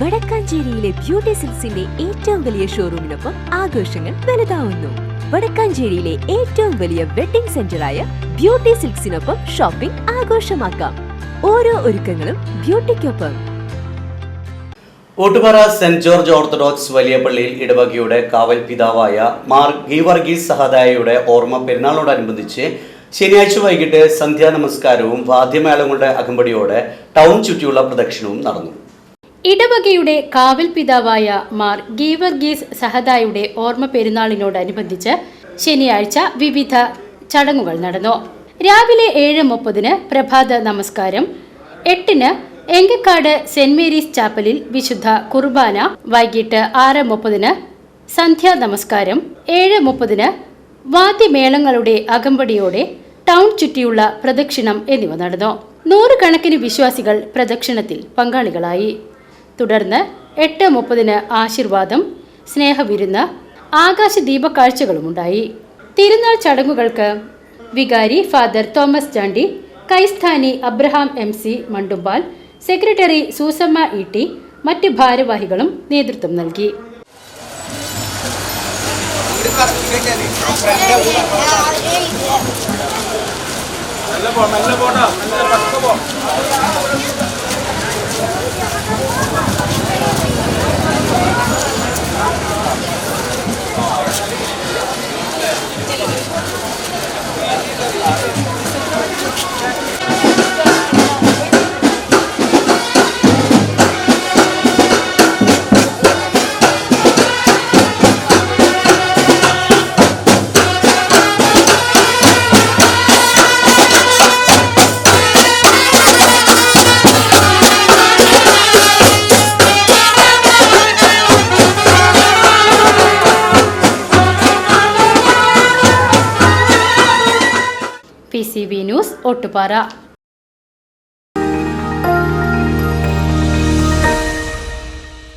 വടക്കാഞ്ചേരിയിലെ beauty സിൽസിന്റെ ഏറ്റവും വലിയ ഷോറൂമിനൊപ്പം ആഘോഷങ്ങൾ വലുതാവുന്നു. വടക്കാഞ്ചേരിയിലെ ഏറ്റവും വലിയ വെഡിംഗ് സെന്ററായ ബ്യൂട്ടി സിൽക്സിനൊപ്പം ഷോപ്പിംഗ് ആഘോഷമാക്കാം. ഓരോ ഒരുക്കങ്ങളും ബ്യൂട്ടിക്കൊപ്പം. ഊട്ടുപാറ സെന്റ് ജോർജ് ഓർത്തഡോക്സ് വലിയ പള്ളിയിൽ ഇടവകയുടെ കാവൽ പിതാവായ മാർ ഗീവർഗീസ് സഹദായയുടെ ഓർമ്മ പെരുന്നാളോടനുബന്ധിച്ച് ശനിയാഴ്ച വൈകിട്ട് സന്ധ്യാ നമസ്കാരവും വാദ്യമേളങ്ങളുടെ അകമ്പടിയോടെ ടൗൺ ചുറ്റിയുള്ള പ്രദക്ഷിണവും നടന്നു. ഇടവകയുടെ കാവൽ പിതാവായ മാർ ഗീവർഗീസ് സഹദായുടെ ഓർമ്മ പെരുന്നാളിനോടനുബന്ധിച്ച് ശനിയാഴ്ച വിവിധ ചടങ്ങുകൾ നടന്നു. രാവിലെ ഏഴ് മുപ്പതിന് പ്രഭാത നമസ്കാരം. എട്ടിന് എങ്കക്കാട് സെന്റ് മേരീസ് ചാപ്പലിൽ വിശുദ്ധ കുർബാന. വൈകിട്ട് ആറ് മുപ്പതിന് സന്ധ്യാ നമസ്കാരം. ഏഴ് മുപ്പതിന് വാദ്യമേളങ്ങളുടെ അകമ്പടിയോടെ ടൗൺ ചുറ്റിയുള്ള പ്രദക്ഷിണം എന്നിവ നടന്നു. നൂറുകണക്കിന് വിശ്വാസികൾ പ്രദക്ഷിണത്തിൽ പങ്കാളികളായി. തുടർന്ന് എട്ട് മുപ്പതിന് ആശീർവാദം സ്നേഹവിരുന്ന് ആകാശ ദീപക്കാഴ്ചകളുമുണ്ടായി തിരുനാൾ ചടങ്ങുകൾക്ക് വികാരി father Thomas Chandy കൈസ്ഥാനി Abraham M C Mandumpal secretary Susamma E T മറ്റ് ഭാരവാഹികളും നേതൃത്വം നൽകി. P C B news Ottupara